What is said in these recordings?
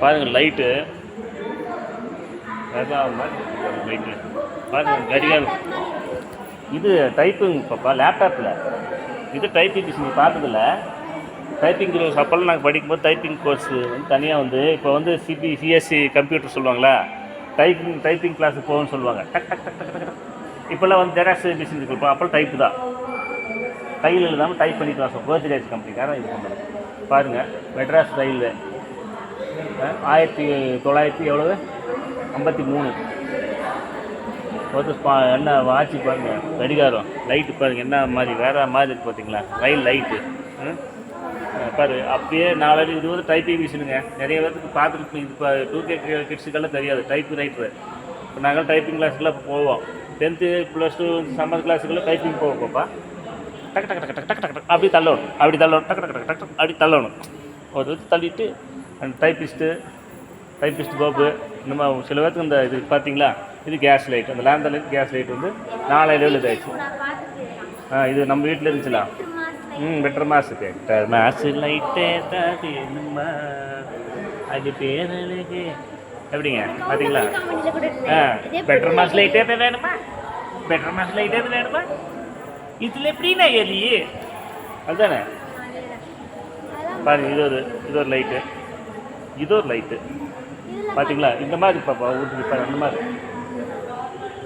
பாருங்கள் light light பாருங்கள் கடிகாரம். இது டைப்பிங் பாப்பா லேப்டாப்பில் இது டைப்பிங் மிஷின் பார்த்ததில்ல? டைப்பிங் கோர்ஸ் அப்போல்லாம் நாங்கள் படிக்கும்போது டைப்பிங் கோர்ஸ் வந்து தனியாக வந்து இப்போ வந்து C B C S C computer சொல்லுவாங்களா? டைப்பிங் டைப்பிங் கிளாஸுக்கு போகணும்னு சொல்லுவாங்க. டக் டக் டக் டக் டக் டக். இப்போல்லாம் வந்து ஜெராக்ஸ் மிஷின் இருக்கு இப்போ அப்போ டைப்பு தான். கையில் எழுதாமல் டைப் பண்ணி கிளாஸ் கோத்ரேஜ் கம்பெனிக்காரன் இது பண்ணுறது பாருங்கள் மெட்ராஸ் ரயில்வே ஆயிரத்தி தொள்ளாயிரத்தி எவ்வளவு? ஐம்பத்தி மூணு. ஒருத்தர் என்ன வாட்சி பாருங்க கடிகாரம். லைட்டு பாருங்க என்ன மாதிரி வேற மாதிரி இருக்கு பார்த்தீங்களா ரயில் லைட்டு பாரு அப்படியே நாலு இது வந்து டைப்பிங் மிஷினுங்க நிறைய பேருக்கு பார்த்துட்டு இப்போ டூ கே கிட்ஸுக்கெல்லாம் தெரியாது. டைப் ரைட்ரு இப்போ நாங்கள் டைப்பிங் கிளாஸுக்குலாம் போவோம். டென்த்து ப்ளஸ் டூ சம்மர் கிளாஸுக்கெல்லாம் டைப்பிங் போவோம் பாப்பா. டக்கு டக்கு டக்கு டக்கு டக்கு டக்கு அப்படி தள்ளணும். அப்படி தள்ளணும். டக்கு டக்கு டக்கு டக்கு அப்படி தள்ளணும். ஒரு தள்ளிட்டு அண்ட் டைப்பிஸ்ட்டு டைப்பிஸ்ட் பாபு நம்ம சில பேருக்கு இந்த இது பார்த்தீங்களா? இது கேஸ் லைட் அந்த லேண்ட் லைட் கேஸ் லைட் வந்து நாலாயிரம் லெவலில் இதாகிடுச்சு ஆ இது நம்ம வீட்டில் இருந்துச்சுல? ம் பெட்டர் மாஸ் பெட்டர் மாஸ் லைட்டே தாதி அது பேரழகு. எப்படிங்க? பார்த்தீங்களா? ஆ பெட்டர் மாஸ் லைட்டே தான் வேணுமா? பெட்டர் மாஸ் லைட்டே தான் வேணுமா? இதில் எப்படின்னா எலி அதுதானே? பாருங்க இது ஒரு இது ஒரு லைட்டு இது ஒரு லைட்டு பார்த்தீங்களா இந்த மாதிரி பாப்பா ஊருக்கு பாரு அந்த மாதிரி.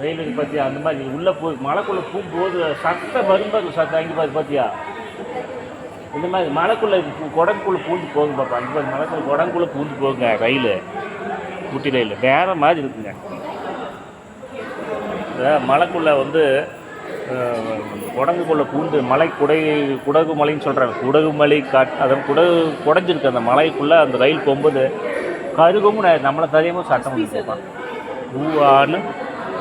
ரயிலுக்கு பார்த்தியா அந்த மாதிரி. உள்ளே போய் மலைக்குள்ளே போகும்போது சத்தம் வரும்போது சத்தம் அங்கே பாரு பார்த்தியா இந்த மாதிரி மலைக்குள்ளே குடங்குள்ளே பூந்து போகுங்க பாப்பா. அந்த மாதிரி மழைக்குள்ள குடங்குள்ளே பூந்து போகுங்க ரயில். ஊட்டி ரயில். வேறு மாதிரி இருக்குங்க. மழைக்குள்ளே மலைக்குள்ளே வந்து குடங்குக்குள்ளே பூந்து மலை குடை குடகு மலைன்னு சொல்கிறாங்க குடகு மலை காட் அதாவது குடகு குடஞ்சிருக்கு அந்த மலைக்குள்ளே அந்த ரயில் போகும்போது கருகமும் நம்மளை தெரியாமல் சத்தம் வந்து கேட்பான் ஊவான்னு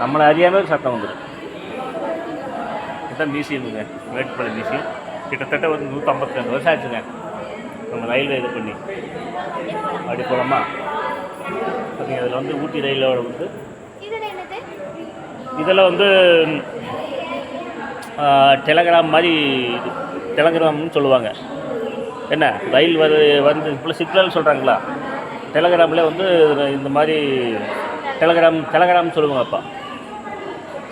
நம்மளை அறியாமல் சத்தம் வந்துடும் இதுதான் மியூசியமுங்க மேட்டுப்பாளையம் மியூசியம் கிட்டத்தட்ட ஒரு நூற்றம்பத்தி ரெண்டு வருஷம் ஆச்சுங்க. நம்ம ரயில்வே இது பண்ணி. அப்படி போகலாமா பார்த்தீங்க அதில் வந்து ஊட்டி ரயிலோட வந்து இதுல என்னது? இதில் வந்து டெலகிராம் மாதிரி டெலகிராம்னு சொல்லுவாங்க. என்ன? ரயில் வரு வந்து இப்போ சிக்னல் சொல்கிறாங்களா டெலகிராமில் வந்து இந்த மாதிரி டெலகிராம் டெலகிராம்னு சொல்லுவாங்க அப்பா.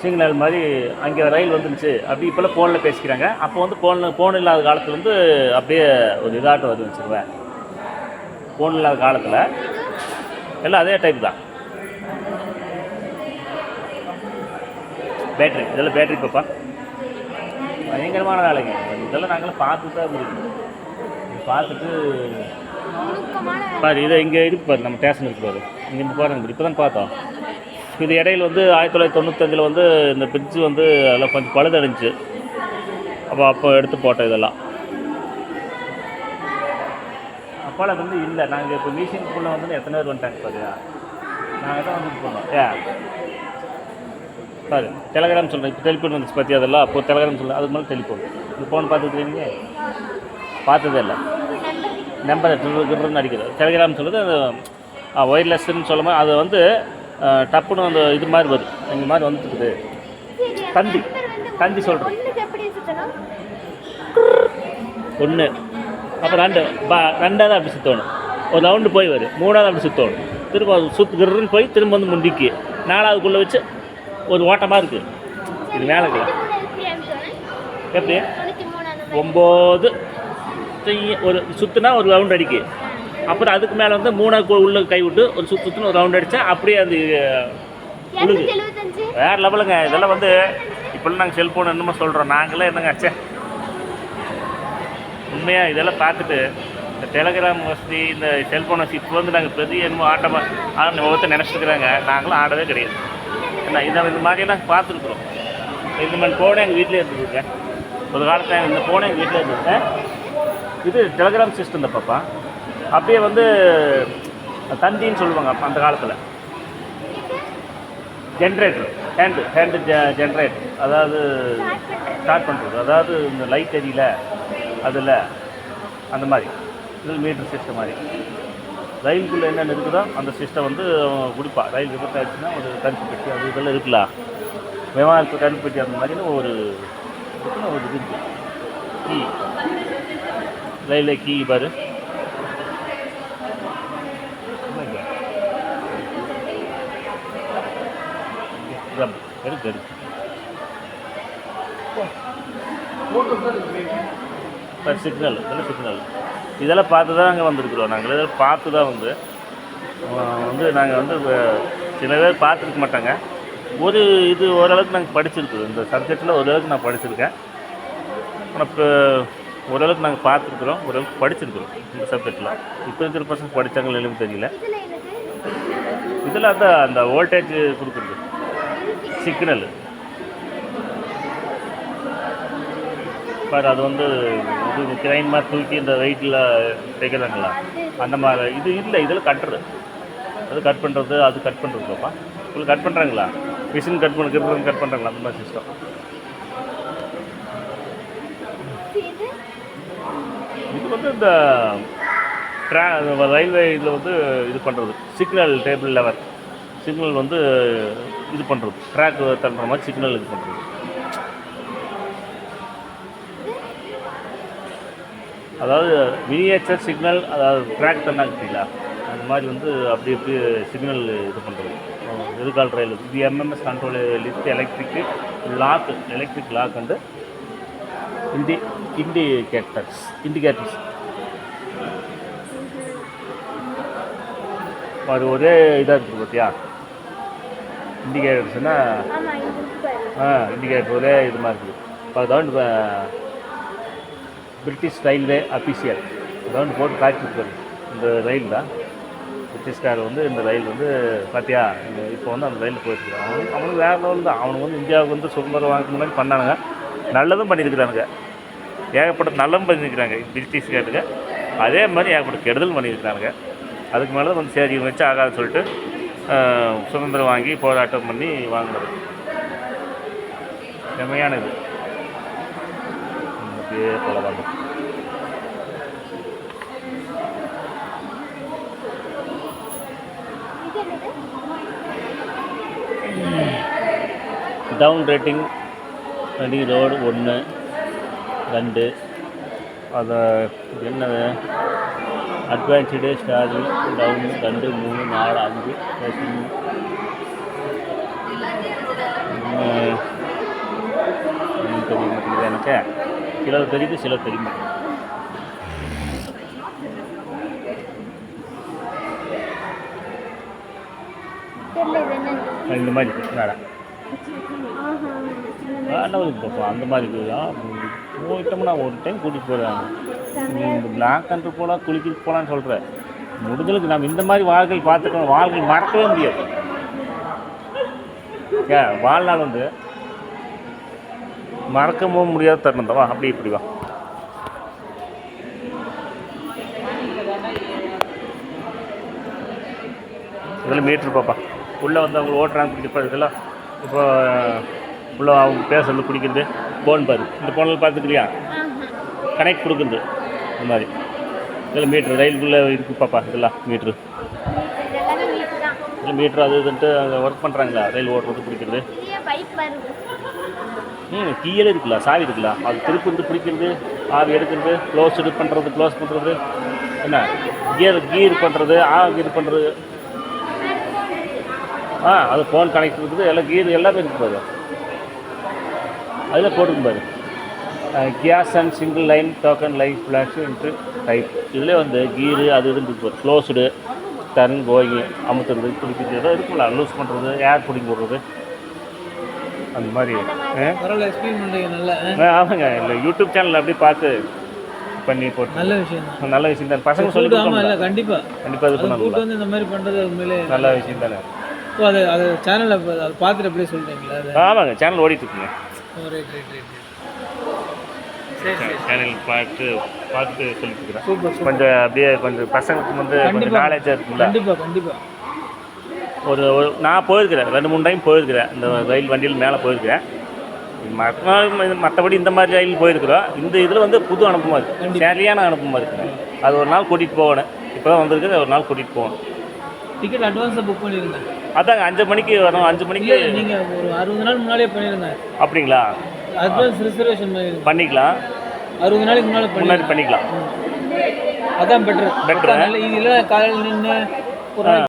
சிக்னல் மாதிரி அங்கே ரயில் வந்துருச்சு. அப்படி இப்போல்லாம் ஃபோனில் பேசிக்கிறாங்க. அப்போ வந்து ஃபோனில் ஃபோன் இல்லாத காலத்தில் வந்து அப்படியே ஒரு இதாட்டம் வந்து வச்சுருவேன் ஃபோன் இல்லாத காலத்தில் எல்லாம் அதே டைப் தான். பேட்ரி இதெல்லாம் பேட்ரி பாப்பா. பயங்கரமான வேலைங்க. இதெல்லாம் நாங்களாம் பார்த்து தான் முடியும் பார்த்துட்டு பாரு இதை இங்கே இருக்கு பாரு நம்ம ஸ்டேஷன் இருக்கு பாரு. இங்கே இருந்து பாருங்க இப்போ தான் பார்த்தோம். இது இடையில வந்து ஆயிரத்தி தொள்ளாயிரத்தி தொண்ணூத்தஞ்சில் வந்து இந்த பிரிட்ஜு வந்து அதில் கொஞ்சம் பழுதடைஞ்சு அப்போ அப்போ எடுத்து போட்டோம் இதெல்லாம். அப்போல வந்து இல்லை. நாங்கள் இப்போ மியூசியம்குள்ளே வந்து எத்தனை பேர் வந்துட்டாங்க பாருயா? நாங்கள் தான் வந்து போனோம் ஏ பாரு டெலகிராம் சொல்கிறேன் இப்போ டெலிஃபோன் வந்துச்சு பற்றி அதெல்லாம்? அப்போ டெலகிராம் சொல்கிறேன் அதுக்கு மேலே டெலிஃபோன் இந்த ஃபோன் பார்த்துக்கிறீங்க பார்த்ததே இல்லை. நம்பர் கிருன்னு அடிக்கிறது டெலிகிராம் சொல்கிறது அது ஒயர்லெஸ்ன்னு சொல்லும்போது அது வந்து டப்புன்னு அந்த இது மாதிரி வருது. இந்த மாதிரி வந்துட்டுருக்குது. தந்தி. தந்தி சொல்கிறேன் ஒன்று அப்புறம் ரெண்டு. பா ரெண்டாவது அப்படி சுற்றணும் ஒரு ரவுண்டு போய் வரும் மூணாவது அப்படி சுற்றணும் திரும்ப சுற்று சுத்து கிருன்னு போய் திரும்ப வந்து முண்டிக்கு. நாலாவதுக்குள்ளே வச்சு ஒரு ஓட்டமாக இருக்குது இது மேலே இருக்குது எப்படி ஒம்பது ஒரு சுற்றுனா ஒரு ரவுண்ட் அடிக்கு. அப்புறம் அதுக்கு மேலே வந்து மூணாவது உள்ள கை விட்டு ஒரு சுற்று சுற்றுன்னு ஒரு ரவுண்ட் அடித்தா அப்படியே அது உழுது வேறு லெவலுங்க. இதெல்லாம் வந்து இப்போல்லாம் நாங்கள் செல்ஃபோன் என்னமோ சொல்கிறோம் நாங்களே என்னங்க அச்சே உண்மையாக இதெல்லாம் பார்த்துட்டு இந்த டெலகிராம் வசதி இந்த செல்ஃபோன் வசதி இப்போ வந்து நாங்கள் பெரிய என்னமோ ஆட்டமாக ஆனால் ஒவ்வொருத்தர் நினச்சிருக்கிறாங்க நாங்களும் ஆடவே கிடையாது. என்ன இதை இந்த மாதிரியெல்லாம் பார்த்துருக்குறோம். இந்த மாதிரி ஃபோனே எங்கள் வீட்டிலே இருந்துருக்குங்க ஒரு காலத்தில் இந்த ஃபோனே எங்கள் வீட்டில் இருந்துருக்கு இது டெலகிராம் சிஸ்டம் இந்த பாப்பா. அப்படியே வந்து தந்தின்னு சொல்லுவாங்க அப்போ அந்த காலத்தில். ஜென்ரேட்டர் ஹேண்டு ஹேண்டு ஜென்ரேட்டர் அதாவது ஸ்டார்ட் பண்ணுறது அதாவது இந்த லைட் எரியல அதில் அந்த மாதிரி. இது மீட்டர் சிஸ்டம் மாதிரி. ரயிலுக்குள்ளே என்னென்ன இருக்குதோ அந்த சிஸ்டம் வந்து அவன் ரயில் விபத்து ஆச்சுன்னா ஒரு கருப்பு பெட்டி அது இதெல்லாம் இருக்குல்ல? விமானத்து கருப்பு பெட்டி அந்த மாதிரின்னு ஒரு ஒரு இது கீ. ரயில்வே கீ பாரு. ஆமாங்க. ரம், சிக்னல் இதெல்லாம் சிக்னல் இதெல்லாம் பார்த்து தான் அங்கே வந்திருக்கிறோம். நாங்கள் இதெல்லாம் பார்த்து தான் வந்து வந்து நாங்கள் வந்து சில பேர் பார்த்துருக்க மாட்டாங்க. ஒரு இது ஓரளவுக்கு நாங்கள் படிச்சிருக்கிறோம் இந்த சப்ஜெக்டில் ஓரளவுக்கு நான் படிச்சிருக்கேன். ஆனால் இப்போ ஓரளவுக்கு நாங்கள் பார்த்துருக்குறோம். ஓரளவுக்கு படிச்சிருக்கிறோம் இந்த சப்ஜெக்டில் இப்போ இருக்கிற பசங்க படித்தாங்களோ இல்லைன்னு தெரியல. இதில் என்னது இதில் அந்த அந்த வோல்டேஜ் கொடுக்குறது. சிக்னல் பாரு அது வந்து இது கிரைன் மாதிரி தூக்கி இந்த வெயிட்டில் தைக்கிறாங்களா அந்த மாதிரி இது இல்லை இதில் கட்டுறது அது கட் பண்ணுறது அது கட் பண்ணுறதுப்பா உங்களுக்கு கட் பண்ணுறாங்களா மிஷின் கட் பண்ண கட் பண்ணுறாங்களா அந்த மாதிரி சிஸ்டம் இது இது வந்து இந்த ட்ரா ரயில்வே இதில் வந்து இது பண்ணுறது சிக்னல் டேபிள் லெவல் சிக்னல் வந்து இது பண்ணுறது ட்ராக் தள்ளுற மாதிரி சிக்னல் இது பண்ணுறது அதாவது மினியேச்சர் சிக்னல் அதாவது ட்ராக் தண்ணாங்க பார்த்தீங்களா அந்த மாதிரி வந்து அப்படி அப்படி சிக்னல் இது பண்ணுறது எதிர்கால ரயில் இது MMS control lift electric lock electric lock வந்து இண்டி இண்டிகேட்டர்ஸ் இண்டிகேட்டர்ஸ் அது ஒரே இதாக இருக்குது பார்த்தியா இண்டிகேட்டர்ஸ்னால் ஆ இண்டிகேட்டர் ஒரே இது மாதிரி இருக்குது இப்போ அதான் பிரிட்டிஷ் ரயில்வே அஃபீஷியல் அதான் போட்டு காய்ச்சிருக்காரு இந்த ரயில் தான். பிரிட்டிஷ்கார் வந்து இந்த ரயில் வந்து பார்த்தியா இந்த இப்போ வந்து அந்த ரயில் போயிட்டுருக்காங்க அவனுக்கு அவனுக்கு வேறு லெவல் தான். அவனுக்கு வந்து இந்தியாவுக்கு வந்து சுதந்திரம் வாங்க முன்னாடி பண்ணானுங்க. நல்லதும் பண்ணியிருக்கிறானுங்க. ஏகப்பட்ட நல்லதும் பண்ணியிருக்கிறாங்க பிரிட்டிஷ்காருக்கு அதே மாதிரி ஏகப்பட்ட கெடுதல் பண்ணியிருக்கிறானுங்க. அதுக்கு மேலே வந்து சரி இவன் வச்சு ஆகாதுன்னு சொல்லிட்டு சுதந்திரம் வாங்கி போராட்டம் பண்ணி வாங்கினது. செம்மையான இது அப்படியே போல டவுன் ரேட்டிங் ரெடி ரோடு ஒன்று ரெண்டு. அதை என்ன அட்வான்ஸ்டு ஸ்டார்ஜ் டவுன் ரெண்டு மூணு நாலு அஞ்சு ரேட்டிங் தெரிய மாட்டேங்குது எனக்கு? சிலது தெரியுது சிலது தெரிய மாட்டேங்குது இந்த மாதிரி இருக்கு. வேறு. வேண்டாம் பார்ப்போம் அந்த மாதிரி இருக்குதா போயிட்டோம்னா ஒரு டைம் கூட்டிகிட்டு போகிறாங்க நீ இந்த பிளாக் கண்ட்ரி போகலாம் குளிக்கிட்டு போகலான்னு சொல்கிற முடிஞ்சளவுக்கு நம்ம இந்த மாதிரி வாழ்க்கை பார்த்துக்கணும். வாழ்க்கை மறக்கவே முடியாது. ஏ வாழ்நாள் வந்து மறக்கவும் முடியாத தருணம் தான் வா அப்படி இப்படி வா. இதெல்லாம் மீட்ரு பாப்பா. உள்ளே வந்து அவங்க ஓட்டுறாங்க பிடிக்க இதெல்லாம் இப்போ உள்ள அவங்க பேசுறது பிடிக்கிறது போன் பாரு. இந்த போனில் பார்த்துக்கிறியா? கனெக்ட் கொடுக்குறது இந்த மாதிரி. இதில் மீட்ரு ரயிலுக்குள்ளே இருக்கு பாப்பா இதெல்லாம் மீட்ரு இது எல்லாமே வீட்டு தான். இல்லை மீட்ரு அது இதுன்ட்டு அங்கே ஒர்க் பண்ணுறாங்களா ரயில் ஓட்டுறது பிடிக்கிறது ம் கீழே இருக்குல்ல சாவி இருக்குல்ல அது திருப்பி வந்து பிடிக்கிறது ஆவி எடுக்கிறது க்ளோஸ் இது பண்ணுறது க்ளோஸ் பண்ணுறது என்ன? கியர் கீர் பண்ணுறது ஆ கீர் பண்ணுறது ஆ அது ஃபோன் கனெக்ட் இருக்குது எல்லாம் கீர் எல்லாமே இருக்குது பாரு. அதில் போட்டுருக்கு பாரு. Gas and single line token life flash into type இதில் வந்து கீரு அது இது இருக்குது பாரு. க்ளோஸ்டு டர்ன் கோயிங் அமுத்துறது பிடிக்கிறது ஏதோ இருக்குல்ல லூஸ் பண்ணுறது ஏர் பிடிங்கி விடுறது அந்த மாதிரி. ஆமாங்க. இல்லை யூடியூப் சேனல் அப்படியே பார்த்து பண்ணி போட்டு. நல்ல விஷயம் தான் நல்ல விஷயம் தானே. பசங்க சொல்லி கொடுக்கணும் இல்லை கண்டிப்பாக கண்டிப்பாக இது பண்ணணும் வந்து இந்த மாதிரி பண்ணுறது உண்மையிலே நல்ல விஷயம் தானே. ஓ அது அது சேனலில் அதை பார்த்துட்டு அப்படியே சொல்கிறீங்களா ஆமாங்க. சேனல் ஓடிட்டு இருக்குங்க. ரைட் ரைட் ரைட் சரி சரி சேனல் பார்த்து பார்த்து சொல்லிட்டு இருக்கிறேன். கொஞ்சம் அப்படியே கொஞ்சம் பசங்களுக்கு வந்து கொஞ்சம். நாலேஜாக இருக்குல்ல கண்டிப்பாக கண்டிப்பாக ஒரு ஒரு நான் போயிருக்கிறேன். ரெண்டு மூணு டைம் போயிருக்கிறேன். இந்த ரயில் வண்டியில் மேலே போயிருக்கிறேன். மற்ற மற்றபடி இந்த மாதிரி ரயில் போயிருக்கிறோம். இந்த இதில் வந்து புது அனுப்பமாக இருக்குது. சரியான அனுப்பமாக இருக்குங்க அது ஒரு நாள் கூட்டிகிட்டு போகணும் இப்போ தான் வந்திருக்கு ஒரு நாள் கூட்டிகிட்டு போகணும் டிக்கெட் அட்வான்ஸாக புக் பண்ணிடுங்க அதாங்க அஞ்சு மணிக்கு வரும். அஞ்சு மணிக்கு நீங்கள் ஒரு அறுபது நாள் முன்னாடியே பண்ணிடுங்க அப்படிங்களா? அட்வான்ஸ் ரிசர்வேஷன் பண்ணிக்கலாம். அறுபது நாளைக்கு முன்னாடி பண்ணிக்கலாம். அதான் பெட்ரு இது இல்லை காலையில் நின்று ஒரு